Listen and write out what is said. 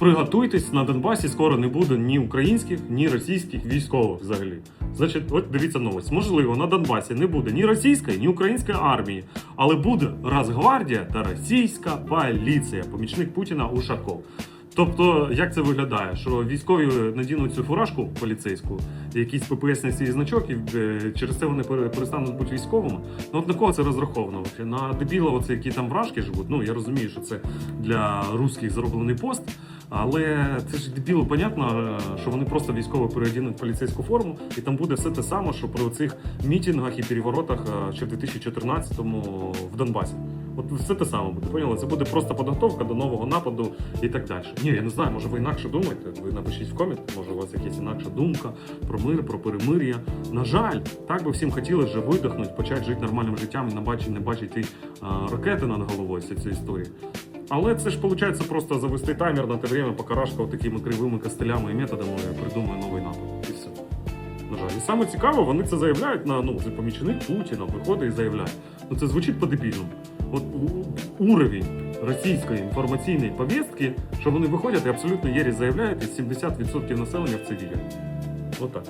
Приготуйтесь на Донбасі скоро не буде ні українських, ні російських військових взагалі. Значить, от дивіться новость. Можливо, на Донбасі не буде ні російської, ні української армії, але буде Росгвардія та російська поліція, помічник Путіна Ушаков. Тобто, як це виглядає? Що військові надінуть цю фуражку поліцейську, якийсь ППСний свій значок, і е, через це вони перестануть бути військовими. Ну от на кого це розраховано? На дебіла, оце, які там вражки живуть. Ну я розумію, що це для русських зроблений пост. Але це ж дебіло, понятно, е, що вони просто військово переодінуть поліцейську форму, і там буде все те саме, що при цих мітингах і переворотах е, ще в 2014-му в Донбасі. От все те саме буде, поняли? Це буде просто підготовка до нового нападу і так далі. Ні, я не знаю, може ви інакше думаєте. Ви напишіть в комент, може у вас якась інакша думка про мир, про перемир'я. На жаль, так би всім хотіли вже видихнути, почати жити нормальним життям і не бачити, не бачити а, ракети над головою цієї історії. Але це ж виходить просто завести таймер на те время, поки Рашка от такими кривими костелями і методами придумує новий напад. І все. На жаль. І саме цікаво, вони це заявляють на ну, помічник Путіна, виходить і заявляє. Ну це звучить по-дебільному. От уровень російської інформаційної повістки, що вони виходять і абсолютно єрі заявляють, і 70% населення в вірять. Отак.